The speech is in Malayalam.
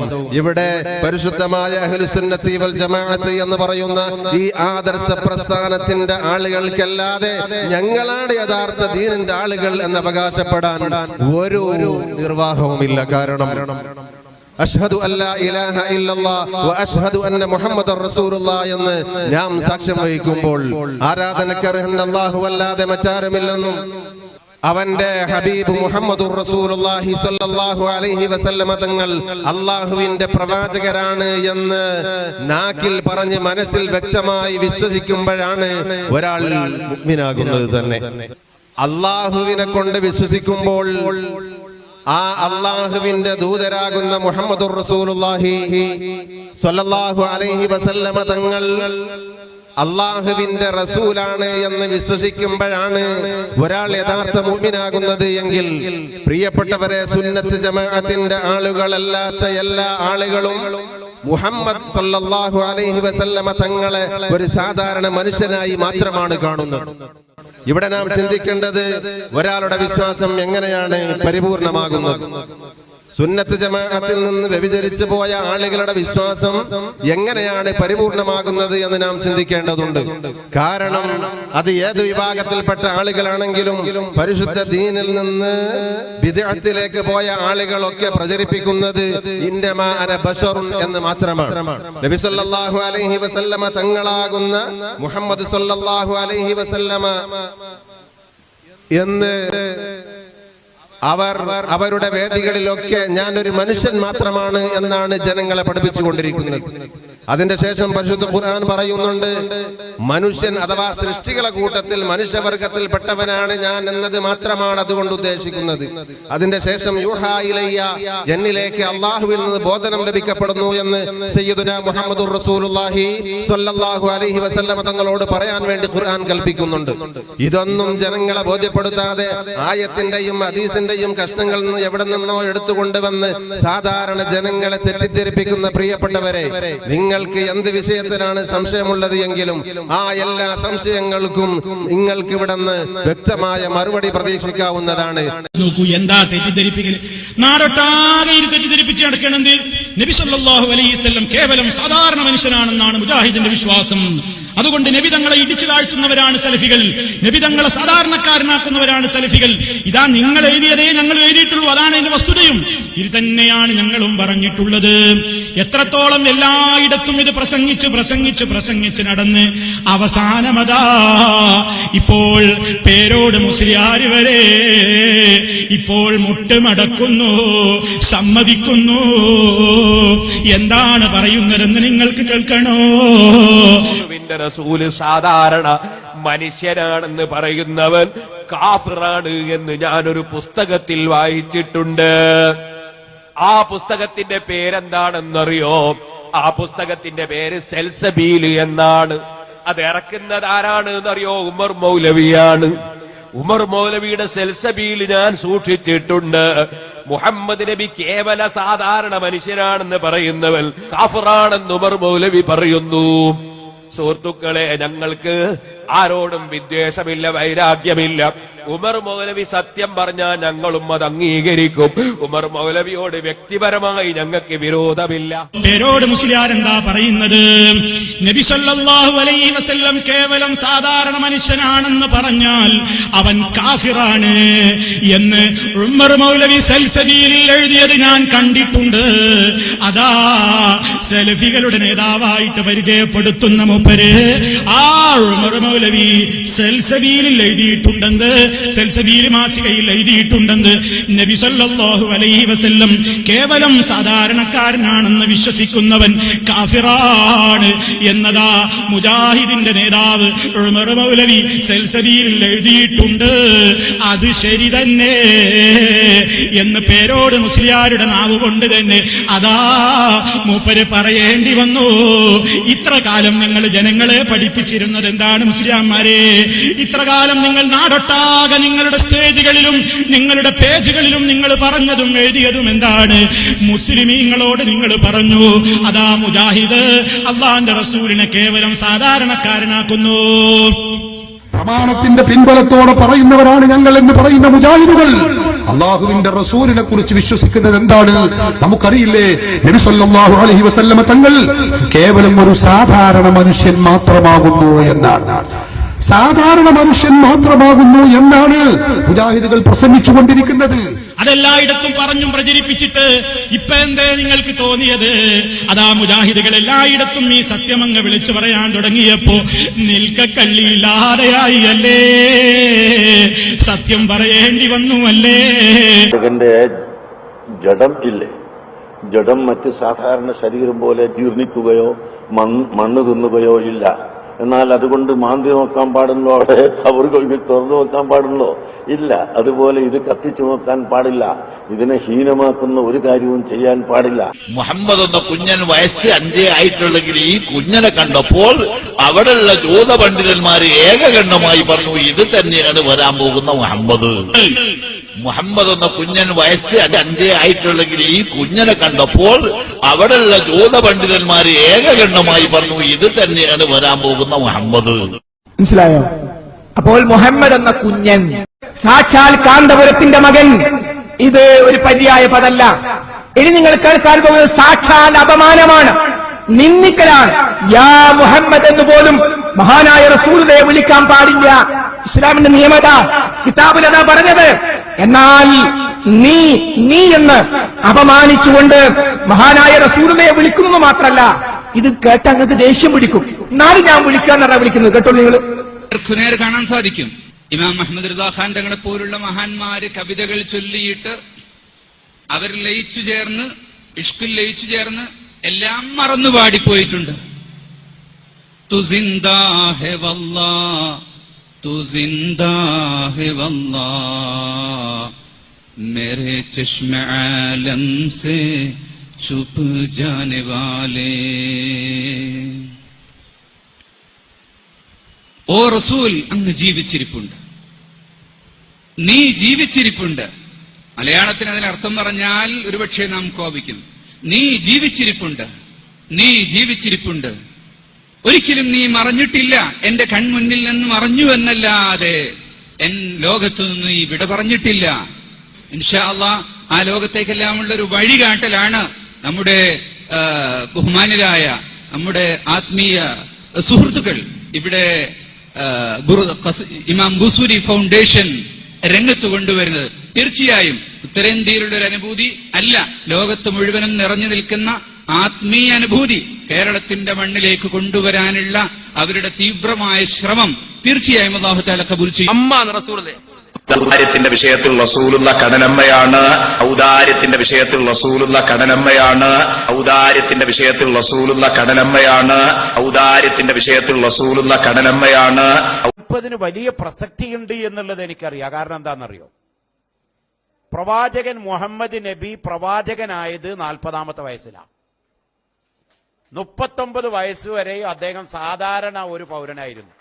പദവും. ഇവിടെ പരിശുദ്ധമായ അഹ്ലുസുന്നത്തി വൽ ജമാഅത്ത് എന്ന് പറയുന്ന ഈ ആദർശ പ്രസ്ഥാനത്തിന്റെ ആളുകൾക്കല്ലാതെ ഞങ്ങളാണ് യഥാർത്ഥ ദീനിന്റെ ആളുകൾ എന്ന് അവകാശപ്പെടാൻ ഒരു നിർവാഹവുമില്ല. കാരണം അഷ്ഹദു അല്ലാ ഇലാഹ ഇല്ലല്ലാഹ് വ അഷ്ഹദു അന്ന മുഹമ്മദർ റസൂലുള്ളാഹ് എന്ന് നാം സാക്ഷ്യം വഹിക്കുമ്പോൾ ആരാധനക്കർഹൻ അല്ലാഹു അല്ലാതെ മറ്റാരുമില്ലെന്നും അവന്റെ ഹബീബ് മുഹമ്മദ് റസൂലുള്ളാഹി സ്വല്ലല്ലാഹു അലൈഹി വസല്ലമ തങ്ങൾ അള്ളാഹുവിന്റെ പ്രവാചകരാണ് എന്ന് നാക്കിൽ പറഞ്ഞ് മനസ്സിൽ വ്യക്തമായി വിശ്വസിക്കുമ്പോഴാണ് ഒരാൾ മുഗ്മിനാകുന്നത് തന്നെ. അള്ളാഹുവിനെ കൊണ്ട് വിശ്വസിക്കുമ്പോൾ ആ അള്ളാഹുവിന്റെ ദൂതരാകുന്ന മുഹമ്മദ് റസൂലുള്ളാഹി സ്വല്ലല്ലാഹു അലൈഹി വസല്ലമ തങ്ങൾ അള്ളാഹുവിന്റെ റസൂലാണ് എന്ന് വിശ്വസിക്കുമ്പോഴാണ് ഒരാൾ യഥാർത്ഥ മുമ്പിനാകുന്നത് എങ്കിൽ പ്രിയപ്പെട്ടവരെ സുന്നത്ത് ജമാഅത്തിന്റെ ആളുകളല്ലാത്ത എല്ലാ ആളുകളും മുഹമ്മദ് സല്ലല്ലാഹു അലൈഹി വസല്ലമ തങ്ങളെ ഒരു സാധാരണ മനുഷ്യനായി മാത്രമാണ് കാണുന്നത്. ഇവിടെ നാം ചിന്തിക്കേണ്ടത് ഒരാളുടെ വിശ്വാസം എങ്ങനെയാണ് പരിപൂർണമാകുന്നത്? സുന്നത്ത് ജമാഅത്തിൽ നിന്ന് വ്യഭിചരിച്ചു പോയ ആളുകളുടെ വിശ്വാസം എങ്ങനെയാണ് പരിപൂർണമാകുന്നത് എന്ന് നാം ചിന്തിക്കേണ്ടതുണ്ട്. കാരണം അത് ഏത് വിഭാഗത്തിൽപ്പെട്ട ആളുകളാണെങ്കിലും പരിശുദ്ധ ദീനിൽ നിന്ന് വിദേഹത്തിലേക്ക് പോയ ആളുകളൊക്കെ പ്രചരിപ്പിക്കുന്നത് ബഷറുൻ എന്ന് മാത്രമാണ്. നബി സല്ലല്ലാഹു അലൈഹി വസല്ലമ തങ്ങളാകുന്ന മുഹമ്മദ് സല്ലല്ലാഹു അലൈഹി വസല്ലമ എന്ന് അവർ അവരുടെ വേദികളിലൊക്കെ ഞാനൊരു മനുഷ്യൻ മാത്രമാണ് എന്നാണ് ജനങ്ങളെ പഠിപ്പിച്ചുകൊണ്ടിരിക്കുന്നത്. അതിന്റെ ശേഷം പരിശുദ്ധ ഖുർആൻ പറയുന്നുണ്ട് മനുഷ്യൻ അഥവാ സൃഷ്ടികളെ കൂട്ടത്തിൽ മനുഷ്യവർഗത്തിൽ പെട്ടവനാണ് ഞാൻ എന്നത് മാത്രമാണ് അതുകൊണ്ട് ഉദ്ദേശിക്കുന്നത്. അതിന്റെ ശേഷം യൂഹായിലയ്യ എന്നിലേക്ക് അള്ളാഹുവിൽ നിന്ന് ബോധനം ലഭിക്കപ്പെടുന്നു എന്ന് സയ്യിദുന മുഹമ്മദുർ റസൂലുള്ളാഹി സ്വല്ലല്ലാഹു അലൈഹി വസല്ലമ തങ്ങളോട് പറയാൻ വേണ്ടി ഖുർആൻ കൽപ്പിക്കുന്നുണ്ട്. ഇതൊന്നും ജനങ്ങളെ ബോധ്യപ്പെടുത്താതെ ആയത്തിന്റെയും ഹദീസിന്റെയും കഷ്ണങ്ങളിൽ നിന്ന് എവിടെ നിന്നോ എടുത്തുകൊണ്ടുവന്ന് സാധാരണ ജനങ്ങളെ തെറ്റിദ്ധരിപ്പിക്കുന്ന പ്രിയപ്പെട്ടവരെ നിങ്ങൾക്ക് എന്ത് വിഷയത്തിലാണ് സംശയമുള്ളത് എങ്കിലും ആ എല്ലാ സംശയങ്ങൾക്കും നിങ്ങൾക്ക് ഇവിടെ നിന്ന് വ്യക്തമായ മറുപടി പ്രതീക്ഷിക്കാവുന്നതാണ്. നോക്കൂ എന്താ തെറ്റിദ്ധരിപ്പിക്കൽ നാടൊട്ടാകെ തെറ്റിദ്ധരിപ്പിച്ച് നടക്കണത് നബി സല്ലല്ലാഹു അലൈഹി വസല്ലം കേവലം സാധാരണ മനുഷ്യനാണെന്നാണ് മുജാഹിദിന്റെ വിശ്വാസം. അതുകൊണ്ട് നബി തങ്ങളെ ഇടിച്ചു താഴ്ത്തുന്നവരാണ് സലഫികൾ. നബി തങ്ങളെ സാധാരണക്കാരനാക്കുന്നവരാണ് സലഫികൾ. ഇതാ നിങ്ങൾ എഴുതിയതേ ഞങ്ങൾ എഴുതിയിട്ടുള്ളൂ. അതാണ് എന്റെ വസ്തുതയും. ഇത് തന്നെയാണ് ഞങ്ങളും പറഞ്ഞിട്ടുള്ളത്. എത്രത്തോളം എല്ലായിടത്തും ഇത് പ്രസംഗിച്ച് പ്രസംഗിച്ച് പ്രസംഗിച്ച് നടന്ന് അവസാനമതാ ഇപ്പോൾ പേരോട് മുസ്ലിയാര് വരെ ഇപ്പോൾ മുട്ടുമടക്കുന്നു സമ്മതിക്കുന്നു. എന്താണ് പറയുന്നതെന്ന് നിങ്ങൾക്ക് കേൾക്കണോ? റസൂൽ സാധാരണ മനുഷ്യനാണെന്ന് പറയുന്നവൻ കാഫിറാണ് എന്ന് ഞാനൊരു പുസ്തകത്തിൽ വായിച്ചിട്ടുണ്ട്. ആ പുസ്തകത്തിന്റെ പേരെന്താണെന്നറിയോ? ആ പുസ്തകത്തിന്റെ പേര് സെൽസബീൽ എന്നാണ്. അത് ഇറക്കുന്നത് ആരാണ് എന്നറിയോ ഉമർ മൗലവിയാണ്. ഉമർ മൗലവിയുടെ സെൽസബീൽ ഞാൻ സൂക്ഷിച്ചിട്ടുണ്ട്. മുഹമ്മദ് നബി കേവല സാധാരണ മനുഷ്യനാണെന്ന് പറയുന്നവൻ കാഫറാണെന്ന് ഉമർ മൗലവി പറയുന്നു. സുഹൃത്തുക്കളെ ഞങ്ങൾക്ക് ആരോടും വിദ്വേഷമില്ല വൈരാഗ്യമില്ല. ഉമർ മൗലവി സത്യം പറഞ്ഞാൽ ഞങ്ങളും അത് അംഗീകരിക്കും. ഉമർ മൗലവിയോട് വ്യക്തിപരമായി ഞങ്ങൾക്ക് വിരോധമില്ല. പേരോട് മുസ്ലിയാർ എന്താ പറയുന്നത്? നബി സല്ലല്ലാഹു അലൈഹി വസല്ലം കേവലം സാധാരണ മനുഷ്യനാണെന്ന് പറഞ്ഞാൽ അവൻ കാഫിറാണ് എന്ന് ഉമർ മൗലവി സൽസബീലിൽ എഴുതിയത് ഞാൻ കണ്ടിട്ടുണ്ട്. അതാ സെൽഫികളുടെ നേതാവായിട്ട് പരിചയപ്പെടുത്തുന്ന മൂപ്പര് ആ ഉമർ മൗലവി സൽസബീലിൽ എഴുതിയിട്ടുണ്ടെന്ന് സൽസബീൽ മാസികയിൽ എഴുതിയിട്ടുണ്ടെന്ന് നബി സല്ലല്ലാഹു അലൈഹി വസല്ലം കേവലം സാധാരണക്കാരനാണെന്ന് വിശ്വസിക്കുന്നവൻ കാഫിറാണ് എന്നതാ മുജാഹിദിന്റെ നേതാവ് ഉമർ മൗലവി സൽസബീലിൽ എഴുതിയിട്ടുണ്ട്. അത് ശരി തന്നെ എന്ന് പേരോട് മുസ്ലിയാരുടെ നാവ് കൊണ്ട് തന്നെ അതാ മൂപ്പര് പറയേണ്ടി വന്നു. ഇത്ര കാലം നിങ്ങൾ ജനങ്ങളെ പഠിപ്പിച്ചിരുന്നത് എന്താണ് മുസ്ലിയാന്മാരെ ഇത്ര കാലം നിങ്ങൾ നാടൊട്ടാകെ നിങ്ങളുടെ സ്റ്റേജുകളിലും നിങ്ങളുടെ പേജുകളിലും നിങ്ങൾ പറഞ്ഞതും എഴുതിയതും എന്താണ്? മുസ്ലിമീങ്ങളോട് നിങ്ങൾ പറഞ്ഞു അതാ മുജാഹിദ് അള്ളാന്റെ റസൂലിനെ കേവലം സാധാരണക്കാരനാക്കുന്നു. പ്രമാണത്തിന്റെ പിൻബലത്തോടെ പറയുന്നവരാണ് ഞങ്ങൾ എന്ന് പറയുന്ന മുജാഹിദുകൾ. അള്ളാഹുവിന്റെ റസൂലിനെ കുറിച്ച് വിശ്വസിക്കുന്നത് എന്താണ്? നമുക്കറിയില്ലേ നബി സല്ലല്ലാഹു അലൈഹി വസല്ലമ തങ്ങൾ കേവലം ഒരു സാധാരണ മനുഷ്യൻ മാത്രമാകുന്നു എന്നാണ്. സാധാരണ മനുഷ്യൻ മാത്രമാകുന്നു എന്നാണ് മുജാഹിദുകൾ പ്രസംഗിച്ചുകൊണ്ടിരിക്കുന്നത്. അതെല്ലായിടത്തും പറഞ്ഞും പ്രചരിപ്പിച്ചിട്ട് ഇപ്പൊ എന്തേ നിങ്ങൾക്ക് തോന്നിയത്? അതാ മുജാഹിദുകൾ എല്ലായിടത്തും ഈ സത്യമങ്ങ് വിളിച്ചു പറയാൻ തുടങ്ങിയപ്പോ നിൽക്കക്കള്ളിയില്ലാതെയായി അല്ലേ? സത്യം പറയേണ്ടി വന്നു അല്ലേ? ജഡം ഇല്ലേ? ജഡം മറ്റ് സാധാരണ ശരീരം പോലെ ജീർണിക്കുകയോ മണ്ണ് തിന്നുകയോ ഇല്ല. എന്നാൽ അതുകൊണ്ട് മാന്തി നോക്കാൻ പാടുള്ളോ അവിടെ? അവർ തുറന്നു നോക്കാൻ പാടുള്ളോ ഇല്ല. അതുപോലെ ഇത് കത്തിച്ചു നോക്കാൻ പാടില്ല. ഇതിനെ ഹീനമാക്കുന്ന ഒരു കാര്യവും ചെയ്യാൻ പാടില്ല. മുഹമ്മദ് എന്ന കുഞ്ഞൻ വയസ്സ് അഞ്ചേ ആയിട്ടുള്ളെങ്കിൽ ഈ കുഞ്ഞനെ കണ്ടപ്പോൾ അവിടെയുള്ള ജൂത പണ്ഡിതന്മാര് ഏകകണ്ഠമായി പറഞ്ഞു ഇത് തന്നെയാണ് വരാൻ പോകുന്ന മുഹമ്മദ്. മുഹമ്മദ് എന്ന കുഞ്ഞൻ വയസ്സ് അഞ്ചേ ആയിട്ടുള്ളെങ്കിൽ ഈ കുഞ്ഞനെ കണ്ടപ്പോൾ അവിടെയുള്ള ജൂത പണ്ഡിതന്മാർ ഏകകണ്ഠമായി പറഞ്ഞു ഇത് തന്നെയാണ് വരാൻ പോകുന്ന മുഹമ്മദ്. മനസ്സിലായോ? അപ്പോൾ മുഹമ്മദ് എന്ന കുഞ്ഞൻ സാക്ഷാൽ കാന്തപുരത്തിന്റെ മകൻ ഇത് ഒരു പര്യായ പദല്ല. ഇനി നിങ്ങൾ കേൾക്കാൻ പോകുന്നത് സാക്ഷാൽ അപമാനമാണ് നിന്ദിക്കലാണ്. യാ മുഹമ്മദ് എന്ന് പോലും മഹാനായ റസൂലിനെ വിളിക്കാൻ പാടില്ല. ഇസ്ലാമിന്റെ നിയമത കിതാബിലതാ പറഞ്ഞത്. എന്നാൽ നീ നീ എന്ന് അപമാനിച്ചുകൊണ്ട് മഹാനായ റസൂലിനെ വിളിക്കുന്നു മാത്രല്ല ഇത് കേട്ട് അങ്ങക്ക് ദേഷ്യം പിടിക്കും. എന്നാലും ഞാൻ വിളിക്കാന്നാണ് വിളിക്കുന്നത്. കേട്ടോ നിങ്ങൾ? കാണാൻ സാധിക്കും. ഇമാം അഹമ്മദ് റിദാ ഖാൻ തങ്ങളെ പോലുള്ള മഹാന്മാര് കവിതകൾ ചൊല്ലിയിട്ട് അവർ ലയിച്ചു ചേർന്ന് ഇഷ്കിൽ ലയിച്ചു ചേർന്ന് എല്ലാം മറന്നു പാടിപ്പോയിട്ടുണ്ട് തുസിന്ദാ ഹെ വല്ലാ تو زندہ ہے واللہ میرے چشم عالم سے چھپ جانے والے ഓ റസൂൽ അങ്ങ് ജീവിച്ചിരിപ്പുണ്ട്. നീ ജീവിച്ചിരിപ്പുണ്ട്. മലയാളത്തിന് അതിനർത്ഥം പറഞ്ഞാൽ ഒരുപക്ഷെ നാം കോപിക്കും നീ ജീവിച്ചിരിപ്പുണ്ട്. നീ ജീവിച്ചിരിപ്പുണ്ട്. ഒരിക്കലും നീ മറഞ്ഞിട്ടില്ല. എന്റെ കൺമുന്നിൽ നിന്ന് മറഞ്ഞു എന്നല്ലാതെ എൻ ലോകത്തു നിന്ന് നീ വിട പറഞ്ഞിട്ടില്ല. ഇൻഷാ അള്ളാ ആ ലോകത്തേക്കെല്ലാമുള്ള ഒരു വഴികാട്ടലാണ് നമ്മുടെ ബഹുമാനരായ നമ്മുടെ ആത്മീയ സുഹൃത്തുക്കൾ. ഇവിടെ ഇമാം ബുസൂരി ഫൗണ്ടേഷൻ രംഗത്ത് കൊണ്ടുവരുന്നത്. തീർച്ചയായും ഉത്തരേന്ത്യയിലുള്ള ഒരു അനുഭൂതി അല്ല. ലോകത്ത് മുഴുവനും നിറഞ്ഞു നിൽക്കുന്ന ആത്മീയ അനുഭൂതി കേരളത്തിന്റെ മണ്ണിലേക്ക് കൊണ്ടുവരാനുള്ള അവരുടെ തീവ്രമായ ശ്രമം തീർച്ചയായും കബൂൽ ചെയ്യും. ഔദാര്യത്തിന്റെ വിഷയത്തിൽ റസൂലുള്ള കടനമ്മയാണ്. ഔദാര്യത്തിന്റെ വിഷയത്തിൽ റസൂലുള്ള കടനമ്മയാണ്. ഔദാര്യത്തിന്റെ വിഷയത്തിൽ റസൂലുള്ള കടനമ്മയാണ്. ഔദാര്യത്തിന്റെ വിഷയത്തിൽ റസൂലുള്ള കടനമ്മയാണ്. മുപ്പതിന് വലിയ പ്രസക്തിയുണ്ട് എന്നുള്ളത് എനിക്കറിയാം. കാരണം എന്താണെന്നറിയോ? പ്രവാചകൻ മുഹമ്മദ് നബി പ്രവാചകനായത് നാൽപ്പതാമത്തെ വയസ്സിലാണ്. മുപ്പത്തൊമ്പത് വയസ്സുവരെയും വരെ അദ്ദേഹം സാധാരണ ഒരു പൗരനായിരുന്നു.